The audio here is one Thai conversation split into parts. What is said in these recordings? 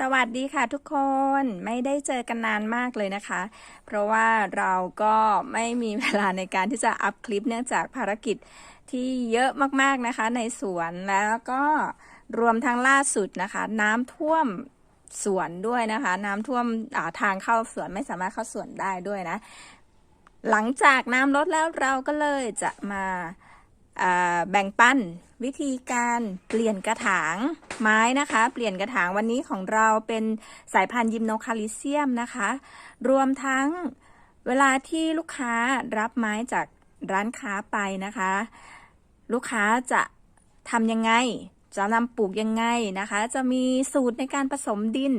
สวัสดีค่ะทุกคนไม่ได้เจอกันนานมากเลยนะคะ เพราะว่าเราก็ไม่มีเวลาในการที่จะอัพคลิปเนื่องจากภารกิจที่เยอะมากๆนะคะในสวนแล้วก็รวมทั้งล่าสุดนะคะ น้ำท่วมสวนด้วยนะคะ น้ำท่วมาทางเข้าสวนไม่สามารถเข้าสวนได้ด้วยนะ หลังจากน้ำลดแล้วเราก็เลยจะมาาแบ่งปัน วิธีการเปลี่ยนกระถางไม้นะคะ เปลี่ยนกระถางวันนี้ของเราเป็นสายพันธุ์ยิมโนคาลิเซียมนะคะ รวมทั้งเวลาที่ลูกค้ารับไม้จากร้านค้าไปนะคะ ลูกค้าจะทำยังไง จะนำปลูกยังไงนะคะ จะมีสูตรในการผสมดิน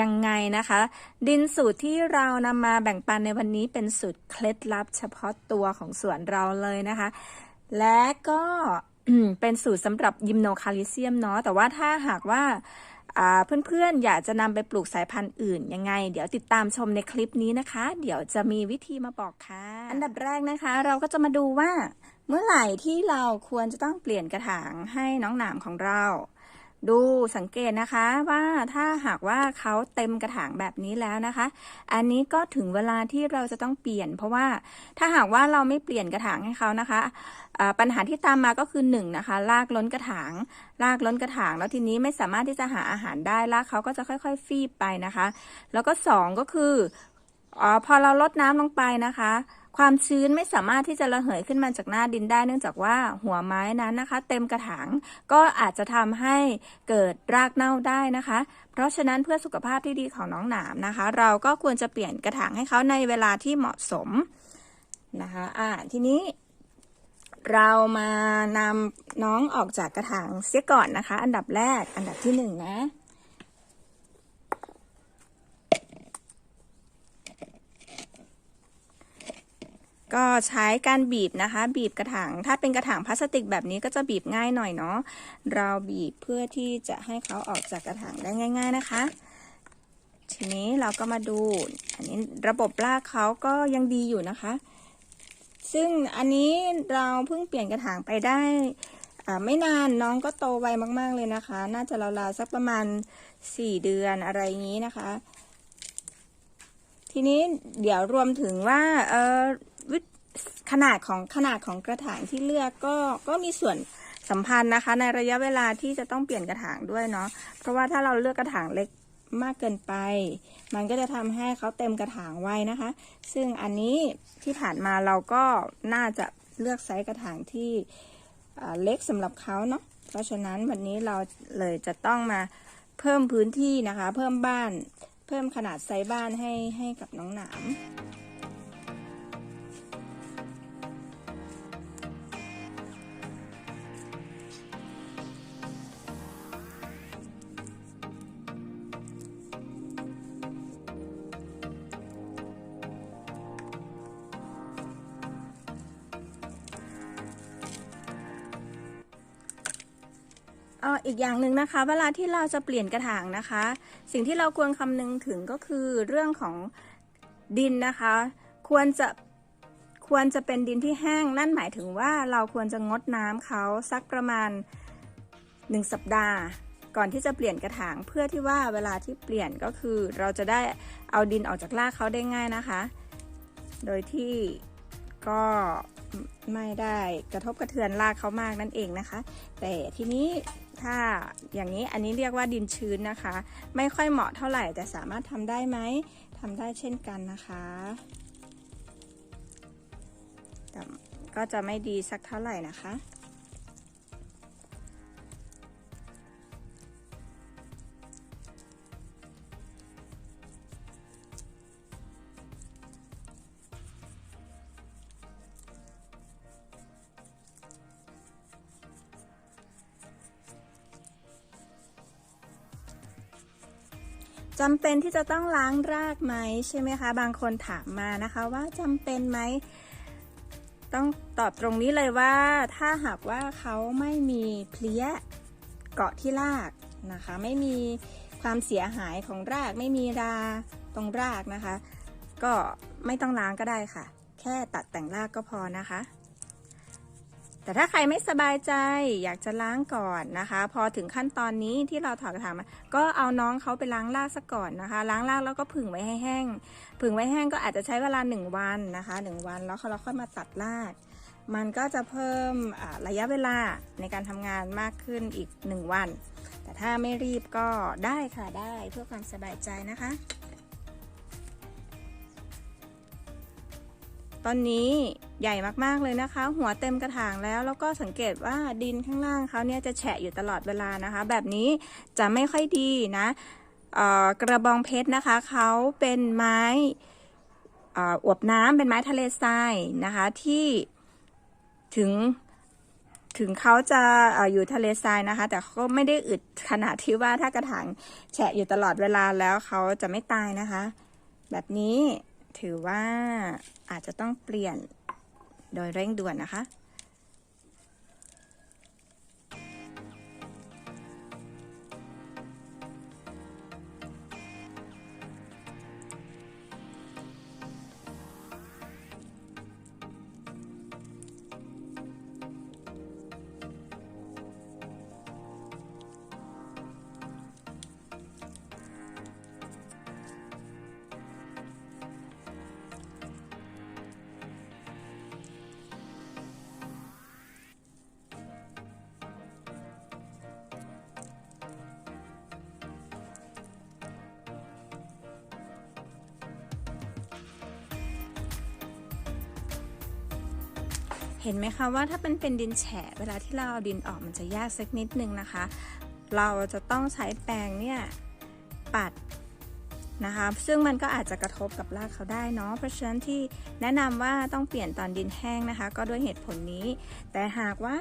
ยังไงนะคะ ดินสูตรที่เรานำมาแบ่งปันในวันนี้เป็นสูตรเคล็ดลับเฉพาะตัวของสวนเราเลยนะคะ และก็ เป็นสูตรสำหรับยิมโนคาลิเซียมเนาะแต่ว่าถ้าหากว่าเพื่อนๆ อยากจะนำไปปลูกสายพันธุ์อื่นยังไง เดี๋ยวติดตามชมในคลิปนี้นะคะ เดี๋ยวจะมีวิธีมาบอกค่ะ อันดับแรกนะคะ เราก็จะมาดูว่า เมื่อไหร่ที่เราควรจะต้องเปลี่ยนกระถางให้น้องหนามของเรา ดูสังเกตนะคะว่าถ้าหากว่าเขาเต็มกระถางแบบนี้แล้วนะคะ อันนี้ก็ถึงเวลาที่เราจะต้องเปลี่ยน เพราะว่าถ้าหากว่าเราไม่เปลี่ยนกระถางให้เขานะคะปัญหาที่ตามมาก็คือหนึ่งนะคะรากล้นกระถางรากล้นกระถาง แล้วทีนี้ไม่สามารถที่จะหาอาหารได้รากเขาก็จะค่อย ๆ ฟีบไปนะคะ แล้วก็สองก็คือออพอเราลดน้ำลงไปนะคะ ความชื้นไม่สามารถที่จะระเหยขึ้นมาจากหน้าดินได้ เนื่องจากว่าหัวไม้นั้นนะคะ เต็มกระถางก็อาจจะทำให้เกิดรากเน่าได้นะคะ เพราะฉะนั้นเพื่อสุขภาพที่ดีของน้องหนามนะคะ เราก็ควรจะเปลี่ยนกระถางให้เขาในเวลาที่เหมาะสมนะคะอ่าทีนี้เรามานำน้องออกจากกระถางเสียก่อนนะคะ อันดับแรกอันดับที่หนึ่งนะ ก็ใช้การบีบนะคะ บีบกระถางถ้าเป็นกระถางพลาสติกแบบนี้ก็จะบีบง่ายหน่อยเนาะเราบีบเพื่อที่จะให้เขาออกจากกระถางได้ง่าย ๆนะคะ ทีนี้เราก็มาดูอันนี้ระบบรากเขาก็ยังดีอยู่นะคะ ซึ่งอันนี้เราเพิ่งเปลี่ยนกระถางไปได้ไม่นานน้องก็โตไวมาก ๆเลยนะคะ น่าจะราวๆสักประมาณสี่เดือนอะไรอย่างนี้นะคะ ทีนี้เดี๋ยวรวมถึงว่าเออ ขนาดของขนาดของกระถางที่เลือกก็ก็มีส่วนสัมพันธ์นะคะ ในระยะเวลาที่จะต้องเปลี่ยนกระถางด้วยเนาะเพราะว่าถ้าเราเลือกกระถางเล็กมากเกินไป มันก็จะทำให้เขาเต็มกระถางไว้นะคะ ซึ่งอันนี้ที่ผ่านมาเราก็น่าจะเลือกไซส์กระถางที่เล็กสำหรับเขาเนาะเพราะฉะนั้นวันนี้เราเลยจะต้องมาเพิ่มพื้นที่นะคะ เพิ่มบ้าน เพิ่มขนาดไซส์บ้านให้ให้กับน้องหนาม อออีกอย่างหนึ่งนะคะ เวลาที่เราจะเปลี่ยนกระถางนะคะ สิ่งที่เราควรคำนึงถึงก็คือเรื่องของดินนะคะ ควรจะควรจะเป็นดินที่แห้ง นั่นหมายถึงว่าเราควรจะงดน้ำเขาสักประมาณ 1 สัปดาห์ ก่อนที่จะเปลี่ยนกระถางเพื่อที่ว่าเวลาที่เปลี่ยนก็คือเราจะได้เอาดินออกจากรากเขาได้ง่ายนะคะ โดยที่ก็ไม่ได้กระทบกระเทือนรากเขามากนั่นเองนะคะ แต่ทีนี้ ถ้าอย่างนี้อันนี้เรียกว่าดินชื้นนะคะ ไม่ค่อยเหมาะเท่าไหร่แต่สามารถทำได้ไหมทำได้เช่นกันนะคะก็จะไม่ดีสักเท่าไหร่นะคะ จำเป็นที่จะต้องล้างรากไหมใช่ไหมคะ บางคนถามมานะคะว่าจำเป็นไหม ต้องตอบตรงนี้เลยว่า ถ้าหากว่าเขาไม่มีเพลี้ยเกาะที่รากนะคะ ไม่มีความเสียหายของรากไม่มีราตรงรากนะคะ ก็ไม่ต้องล้างก็ได้ค่ะ แค่ตัดแต่งรากก็พอนะคะ แต่ถ้าใครไม่สบายใจอยากจะล้างก่อนนะคะ พอถึงขั้นตอนนี้ที่เราถอดกระถางมาก็เอาน้องเขาไปล้างรากซะก่อนนะคะ ล้างรากแล้วก็ผึ่งไว้ให้แห้งผึ่งไว้แห้งก็อาจจะใช้เวลาหนึ่งวันนะคะหนึ่งวันแล้วเราค่อยมาตัดราก มันก็จะเพิ่มระยะเวลาในการทำงานมากขึ้นอีกหนึ่งวัน แต่ถ้าไม่รีบก็ได้ค่ะได้เพื่อความสบายใจนะคะ ตอนนี้ใหญ่มากๆเลยนะคะ หัวเต็มกระถางแล้ว แล้วก็สังเกตว่าดินข้างล่างเขาเนี่ยจะแฉะอยู่ตลอดเวลานะคะ แบบนี้จะไม่ค่อยดีนะกระบองเพชรนะคะเขาเป็นไม้ออวบน้ำเป็นไม้ทะเลทรายนะคะที่ถึงถึงเขาจะอออยู่ทะเลทรายนะคะ แต่เขาก็ไม่ได้อึดขนาดที่ว่าถ้ากระถางแฉะอยู่ตลอดเวลาแล้วเขาจะไม่ตายนะคะ แบบนี้ ถือว่าอาจจะต้องเปลี่ยนโดยเร่งด่วนนะคะ เห็นไหมคะว่าถ้าเป็นเป็นดินแฉะเวลาที่เราเอาดินออกมันจะยากสักนิดนึงนะคะ เราจะต้องใช้แปรงเนี่ยปัดนะคะ ซึ่งมันก็อาจจะกระทบกับรากเขาได้เนาะ เพราะฉะนั้นที่แนะนำว่าต้องเปลี่ยนตอนดินแห้งนะคะ ก็ด้วยเหตุผลนี้ แต่หากว่า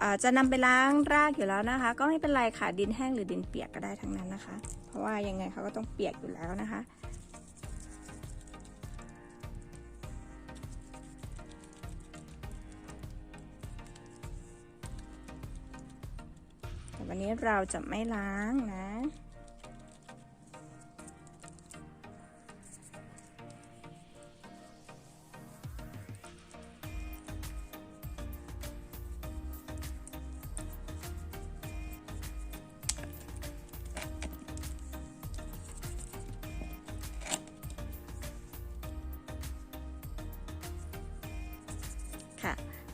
อ่าจะนำไปล้างรากอยู่แล้วนะคะ ก็ไม่เป็นไรค่ะดินแห้งหรือดินเปียกก็ได้ทั้งนั้นนะคะ เพราะว่ายังไงเขาก็ต้องเปียกอยู่แล้วนะคะ วันนี้เราจะไม่ล้างนะ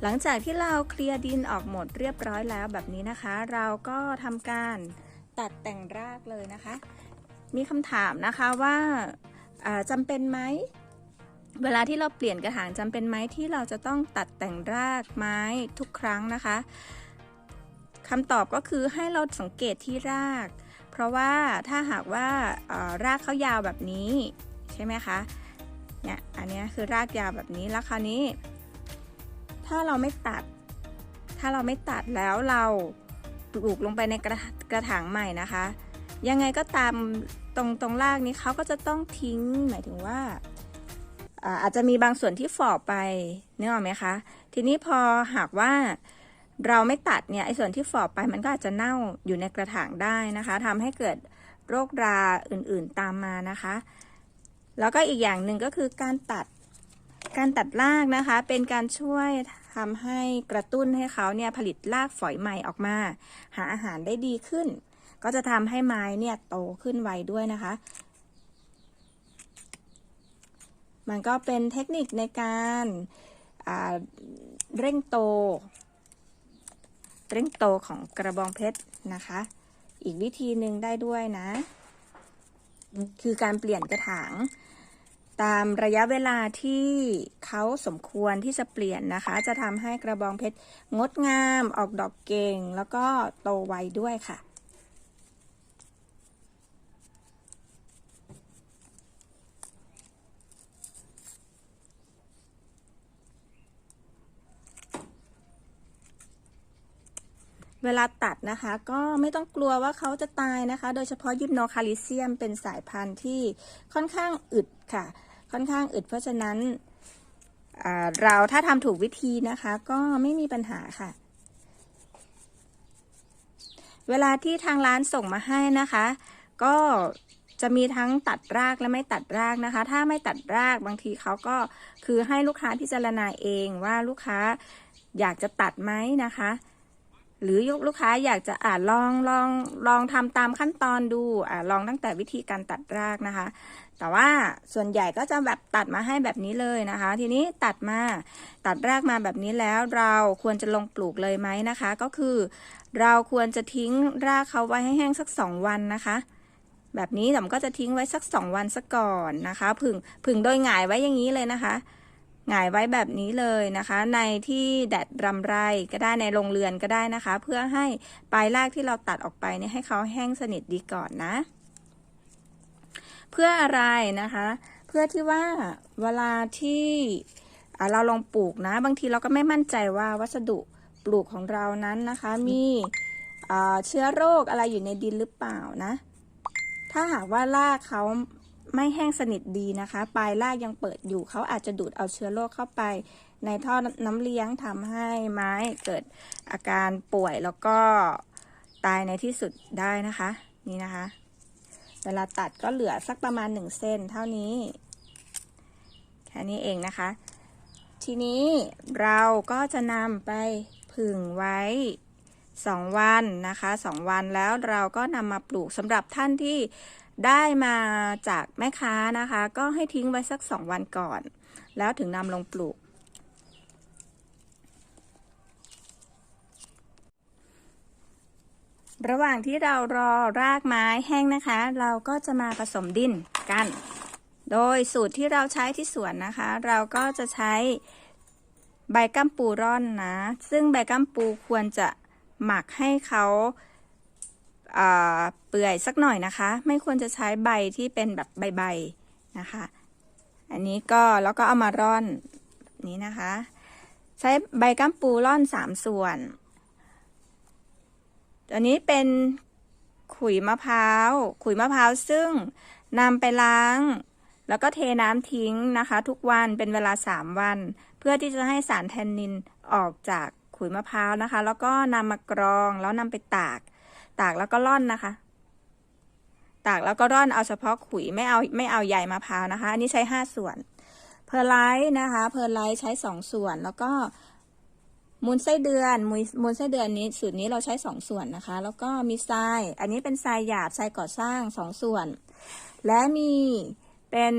หลังจากที่เราเคลียร์ดินออกหมดเรียบร้อยแล้วแบบนี้นะคะ เราก็ทำการตัดแต่งรากเลยนะคะ มีคำถามนะคะว่าาจำเป็นไหมเวลาที่เราเปลี่ยนกระถางจำเป็นไหมที่เราจะต้องตัดแต่งรากไม้ทุกครั้งนะคะคำตอบก็คือให้เราสังเกตที่ราก เพราะว่าถ้าหากว่ารากเขายาวแบบนี้ใช่ไหมคะเนี่ยอันนี้คือรากยาวแบบนี้แล้วคราวนี้ ถ้าเราไม่ตัด ถ้าเราไม่ตัดแล้วเราปลูกลงไปในกระกระถางใหม่นะคะ ยังไงก็ตามตรงตรงรากนี้เขาก็จะต้องทิ้งหมายถึงว่าอาจจะมีบางส่วนที่ฝ่อไปนึกออกไหมคะ ทีนี้พอหากว่าเราไม่ตัดเนี่ยไอ้ส่วนที่ฝ่อไปมันก็อาจจะเน่าอยู่ในกระถางได้นะคะทำให้เกิดโรคราอื่นๆตามมานะคะ แล้วก็อีกอย่างหนึ่งก็คือการตัด การตัดรากนะคะเป็นการช่วยทำให้กระตุ้นให้เขาเนี่ยผลิตรากฝอยใหม่ออกมา หาอาหารได้ดีขึ้น ก็จะทำให้ไม้เนี่ยโตขึ้นไวด้วยนะคะ มันก็เป็นเทคนิคในการาเร่งโต เร่งโตของกระบองเพชรนะคะ อีกวิธีหนึ่งได้ด้วยนะ คือการเปลี่ยนกระถาง ตามระยะเวลาที่เขาสมควรที่จะเปลี่ยนนะคะ จะทำให้กระบองเพชรงดงาม ออกดอกเก่ง แล้วก็โตไวด้วยค่ะเวลาตัดนะคะก็ไม่ต้องกลัวว่าเขาจะตายนะคะ โดยเฉพาะยิปโนคาลิเซียมเป็นสายพันธุ์ที่ค่อนข้างอึดค่ะ ค่อนข้างอึดเพราะฉะนั้นเราถ้าทำถูกวิธีนะคะ ก็ไม่มีปัญหาค่ะ เวลาที่ทางร้านส่งมาให้นะคะ ก็จะมีทั้งตัดรากและไม่ตัดรากนะคะ ถ้าไม่ตัดรากบางทีเขาก็คือให้ลูกค้าพิจารณาเองว่าลูกค้าอยากจะตัดไหมนะคะ หรือยกลูกค้าอยากจะอ่าลองลองลองทำตามขั้นตอนดูอ่าลองตั้งแต่วิธีการตัดรากนะคะ แต่ว่าส่วนใหญ่ก็จะแบบตัดมาให้แบบนี้เลยนะคะ ทีนี้ตัดมาตัดรากมาแบบนี้แล้วเราควรจะลงปลูกเลยไหมนะคะ ก็คือ เราควรจะทิ้งรากเขาไว้ให้แห้งสักสองวันนะคะแบบนี้ผมก็จะทิ้งไว้สักสองวันซะก่อนนะคะ ผึ่งผึ่งโดยหงายไว้อย่างนี้เลยนะคะ หงายไว้แบบนี้เลยนะคะ ในที่แดดรำไรก็ได้ในโรงเรือนก็ได้นะคะ เพื่อให้ปลายรากที่เราตัดออกไปเนี่ยให้เขาแห้งสนิทดีก่อนนะ เพื่ออะไรนะคะ เพื่อที่ว่าเวลาที่อ่าเราลองปลูกนะ บางทีเราก็ไม่มั่นใจว่าวัสดุปลูกของเรานั้นนะคะ มีอ่าเชื้อโรคอะไรอยู่ในดินหรือเปล่านะ ถ้าหากว่ารากเขา ไม่แห้งสนิทดีนะคะ ปลายรากยังเปิดอยู่เขาอาจจะดูดเอาเชื้อโรคเข้าไป ในท่อน้ำเลี้ยงทำให้ไม้เกิดอาการป่วยแล้วก็ตายในที่สุดได้นะคะ นี่นะคะ เวลาตัดก็เหลือสักประมาณหนึ่งเส้นเท่านี้ แค่นี้เองนะคะ ทีนี้เราก็จะนำไปผึ่งไว้2วันนะคะ 2 วันแล้วเราก็นำมาปลูกสำหรับท่านที่ ได้มาจากแม่ค้านะคะ ก็ให้ทิ้งไว้สัก 2 วันก่อน แล้วถึงนำลงปลูก ระหว่างที่เรารอรากไม้แห้งนะคะ เราก็จะมาผสมดินกัน โดยสูตรที่เราใช้ที่สวนนะคะ เราก็จะใช้ใบกัมปูร่อนนะ ซึ่งใบกัมปูควรจะหมักให้เขาอ่า เปื่อยสักหน่อยนะคะ ไม่ควรจะใช้ใบที่เป็นแบบใบๆนะคะ อันนี้ก็แล้วก็เอามาร่อนนี้นะคะ ใช้ใบกัมปูร่อนสามส่วนตัวนี้เป็นขุยมะพร้าว ขุยมะพร้าวซึ่งนำไปล้าง แล้วก็เทน้ำทิ้งนะคะ ทุกวันเป็นเวลา 3 วัน เพื่อที่จะให้สารแทนนินออกจากขุยมะพร้าวนะคะ แล้วก็นำมากรองแล้วนำไปตาก ตากแล้วก็ร่อนนะคะ ตากแล้วก็ร่อนเอาเฉพาะขุยไม่เอาไม่เอาใยมะพร้าวนะคะ อันนี้ใช้5ส่วน เพอร์ไลท์นะคะ เพอร์ไลท์ใช้2ส่วน แล้วก็มูลไส้เดือนมูลมูลไส้เดือนนี้สูตรนี้เราใช้2ส่วนนะคะ แล้วก็มีทราย อันนี้เป็นทรายหยาบทรายก่อสร้าง2ส่วน และมีเป็น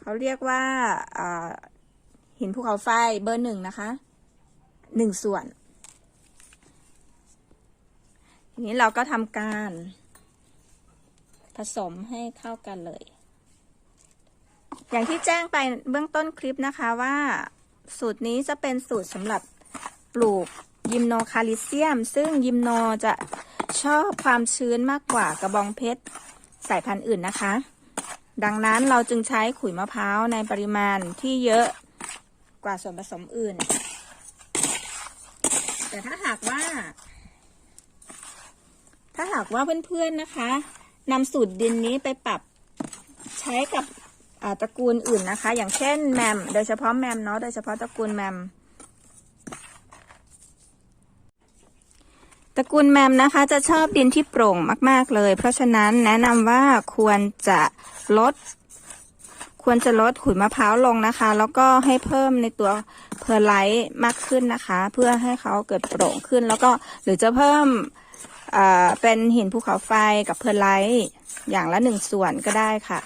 เขาเรียกว่าหินภูเขาไฟเบอร์หนึ่งนะคะหนึ่งส่วน ที นี้เราก็ทำการ ผสมให้เข้ากันเลย อย่างที่แจ้งไปเบื้องต้นคลิปนะคะว่าสูตรนี้จะเป็นสูตรสำหรับปลูกยิมโนคาลิเซียม ซึ่งยิมโนจะชอบความชื้นมากกว่ากระบองเพชรสายพันธุ์อื่นนะคะ ดังนั้นเราจึงใช้ขุยมะพร้าวในปริมาณที่เยอะกว่าส่วนผสมอื่น แต่ถ้าหากว่า ถ้าหากว่าเพื่อนๆนะคะนำสูตรดินนี้ไปปรับใช้กับตระกูลอื่นนะคะ อย่างเช่นแมม โดยเฉพาะแมมเนาะ โดยเฉพาะตระกูลแมม ตระกูลแมมนะคะ จะชอบดินที่โปร่งมาก ๆเลย เพราะฉะนั้นแนะนำว่าควรจะลด ควรจะลดขุยมะพร้าวลงนะคะ แล้วก็ให้เพิ่มในตัวเพอร์ไลท์มากขึ้นนะคะ เพื่อให้เขาเกิดโปร่งขึ้น แล้วก็หรือจะเพิ่ม เป็นหินภูเขาไฟกับเพอร์ไลท์อย่างละหนึ่งส่วนก็ได้ค่ะ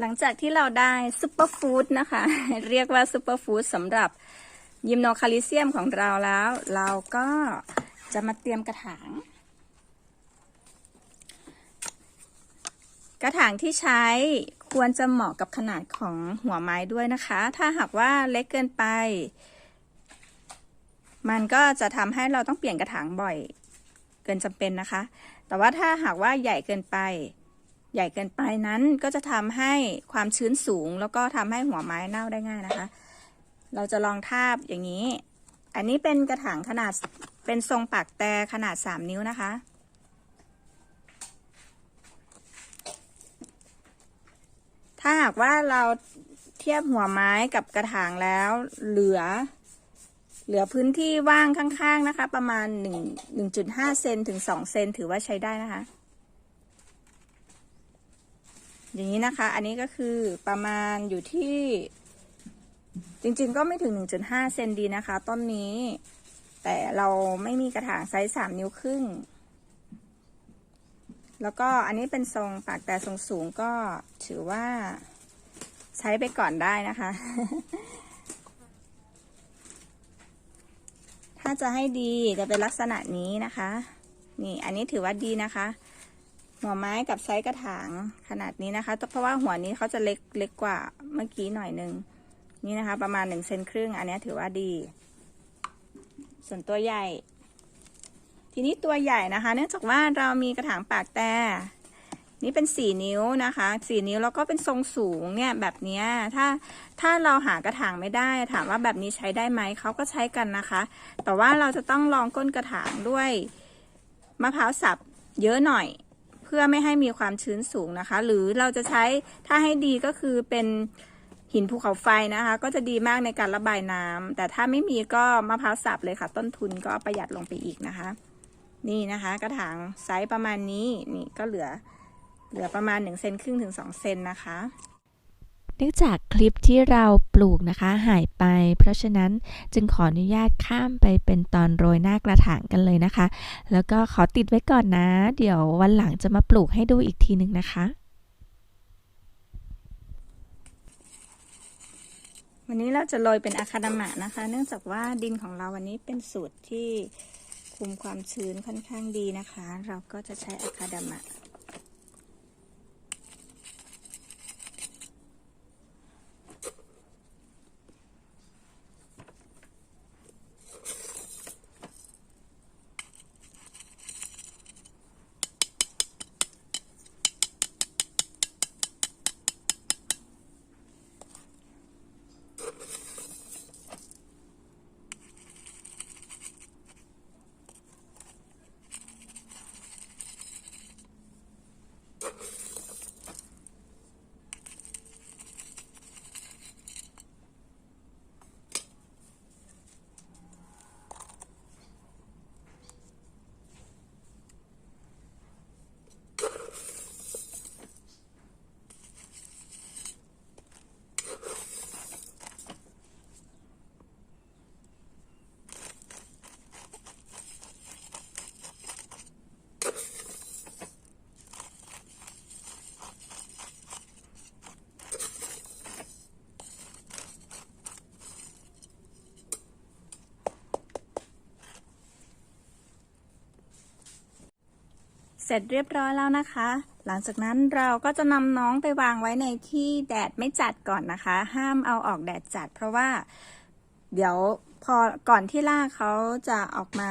หลังจากที่เราได้ซูเปอร์ฟู้ดนะคะ เรียกว่าซูเปอร์ฟู้ดสำหรับยิมโนคาลิเซียมของเราแล้ว เราก็จะมาเตรียมกระถาง กระถางที่ใช้ควรจะเหมาะกับขนาดของหัวไม้ด้วยนะคะ ถ้าหากว่าเล็กเกินไป มันก็จะทำให้เราต้องเปลี่ยนกระถางบ่อยเกินจำเป็นนะคะ แต่ว่าถ้าหากว่าใหญ่เกินไป ใหญ่เกินไปนั้นก็จะทำให้ความชื้นสูง แล้วก็ทำให้หัวไม้เน่าได้ง่ายนะคะ เราจะลองทาบอย่างนี้ อันนี้เป็นกระถางขนาดเป็นทรงปากแต่ขนาด 3 นิ้วนะคะ ถ้าหากว่าเราเทียบหัวไม้กับกระถางแล้วเหลือ เหลือพื้นที่ว่างข้างๆนะคะ ประมาณ1 1.5เซนถึง2เซนถือว่าใช้ได้นะคะ อย่างนี้นะคะ อันนี้ก็คือประมาณอยู่ที่ จริงๆก็ไม่ถึง 1.5เซนดีนะคะ ต้นนี้ แต่เราไม่มีกระถางไซส์3นิ้วครึ่ง แล้วก็อันนี้เป็นทรงปากแต่ทรงสูงก็ถือว่าใช้ไปก่อนได้นะคะ ถ้าจะให้ดีจะเป็นลักษณะนี้นะคะ นี่อันนี้ถือว่าดีนะคะ หัวไม้กับไซส์กระถางขนาดนี้นะคะ เพราะว่าหัวนี้เขาจะเล็กเล็กกว่าเมื่อกี้หน่อยนึง นี่นะคะ ประมาณหนึ่งเซนครึ่ง อันนี้ถือว่าดี ส่วนตัวใหญ่ ทีนี้ตัวใหญ่นะคะ เนื่องจากว่าเรามีกระถางปากแต่ นี่เป็นสี่นิ้วนะคะสี่นิ้วแล้วก็เป็นทรงสูงเนี่ยแบบนี้ถ้าถ้าเราหากระถางไม่ได้ ถามว่าแบบนี้ใช้ได้ไหมเขาก็ใช้กันนะคะ แต่ว่าเราจะต้องลองก้นกระถางด้วยมะพร้าวสับเยอะหน่อยเพื่อไม่ให้มีความชื้นสูงนะคะ หรือเราจะใช้ถ้าให้ดีก็คือเป็นหินภูเขาไฟนะคะ ก็จะดีมากในการระบายน้ำแต่ถ้าไม่มีก็มะพร้าวสับเลยค่ะ ต้นทุนก็ประหยัดลงไปอีกนะคะ นี่นะคะ กระถางไซส์ประมาณนี้นี่ก็เหลือเหลือประมาณ1เซนครึ่งถึง2เซนนะคะเนื่องจากคลิปที่เราปลูกนะคะหายไป เพราะฉะนั้นจึงขออนุญาตข้ามไปเป็นตอนโรยหน้ากระถางกันเลยนะคะ แล้วก็ขอติดไว้ก่อนนะ เดี๋ยววันหลังจะมาปลูกให้ดูอีกทีหนึ่งนะคะ วันนี้เราจะโรยเป็นอะคาดามะนะคะ เนื่องจากว่าดินของเราวันนี้เป็นสูตรที่ คุมความชื้นค่อนข้างดีนะคะ เราก็จะใช้อะคาดามะ เสร็จเรียบร้อยแล้วนะคะ หลังจากนั้นเราก็จะนำน้องไปวางไว้ในที่แดดไม่จัดก่อนนะคะ ห้ามเอาออกแดดจัด เพราะว่า เดี๋ยวพอก่อนที่รากเขาจะออกมา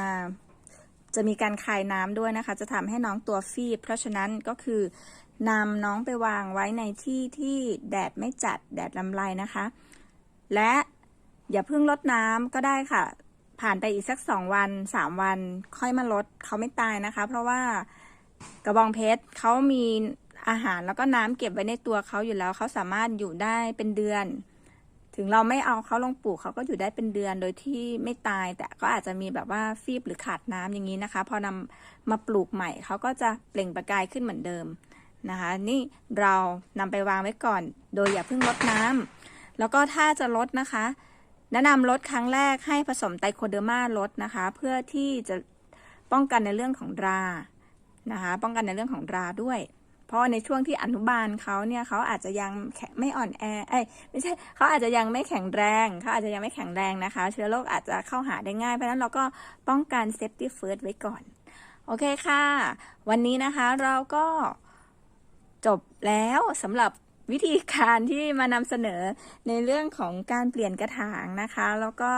จะมีการคายน้ำด้วยนะคะ จะทำให้น้องตัวฟีบ เพราะฉะนั้นก็คือนำน้องไปวางไว้ในที่ที่แดดไม่จัดแดดลำไรนะคะ และอย่าเพิ่งลดน้ำก็ได้ค่ะ ผ่านไปอีกสักสองวันสามวันค่อยมาลดเขาไม่ตายนะคะ เพราะว่า กระบองเพชรเขามีอาหารแล้วก็น้ำเก็บไว้ในตัวเขาอยู่แล้วเขาสามารถอยู่ได้เป็นเดือน ถึงเราไม่เอาเขาลงปลูกเขาก็อยู่ได้เป็นเดือนโดยที่ไม่ตาย แต่ก็อาจจะมีแบบว่าฟีบหรือขาดน้ำอย่างนี้นะคะ พอนำมาปลูกใหม่เขาก็จะเปล่งประกายขึ้นเหมือนเดิมนะคะ นี่เรานำไปวางไว้ก่อน โดยอย่าเพิ่งลดน้ำแล้วก็ถ้าจะลดนะคะ แนะนำลดครั้งแรกให้ผสมไตโคเดอร์มาลดนะคะ เพื่อที่จะป้องกันในเรื่องของรา นะคะ ป้องกันในเรื่องของราด้วย เพราะในช่วงที่อนุบาลเขาเนี่ยเขาอาจจะยังไม่อ่อนแอเอ้ยไม่ใช่เขาอาจจะยังไม่แข็งแรงเขาอาจจะยังไม่แข็งแรงนะคะ เชื้อโรคอาจจะเข้าหาได้ง่ายเพราะฉะนั้นเราก็ป้องกันเซฟตี้เฟิร์สไว้ก่อนโอเคค่ะ วันนี้นะคะเราก็จบแล้วสำหรับวิธีการที่มานำเสนอในเรื่องของการเปลี่ยนกระถางนะคะ แล้วก็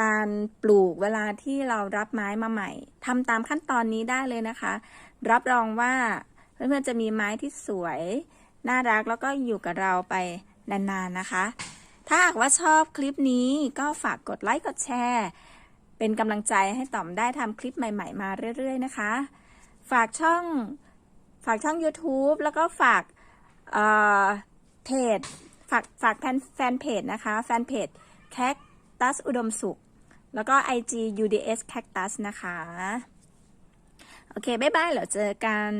การปลูกเวลาที่เรารับไม้มาใหม่ทำตามขั้นตอนนี้ได้เลยนะคะ รับรองว่าเพื่อนๆจะมีไม้ที่สวย น่ารักแล้วก็อยู่กับเราไปนานๆนะคะ ถ้าหากว่าชอบคลิปนี้ก็ฝากกดไลค์กดแชร์ เป็นกำลังใจให้ต่อมได้ทำคลิปใหม่ ๆ มาเรื่อย ๆ นะคะ ฝากช่องฝากช่อง YouTube แล้วก็ฝากเพจฝากฝากแฟนแฟนเพจนะคะ แฟนเพจแคคตัสอุดมสุข แล้วก็ IG UDS Cactus นะคะ โอเค บ๊ายบายเดี๋ยวเจอกัน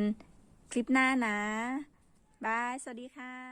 คลิปหน้านะ บาย สวัสดีค่ะ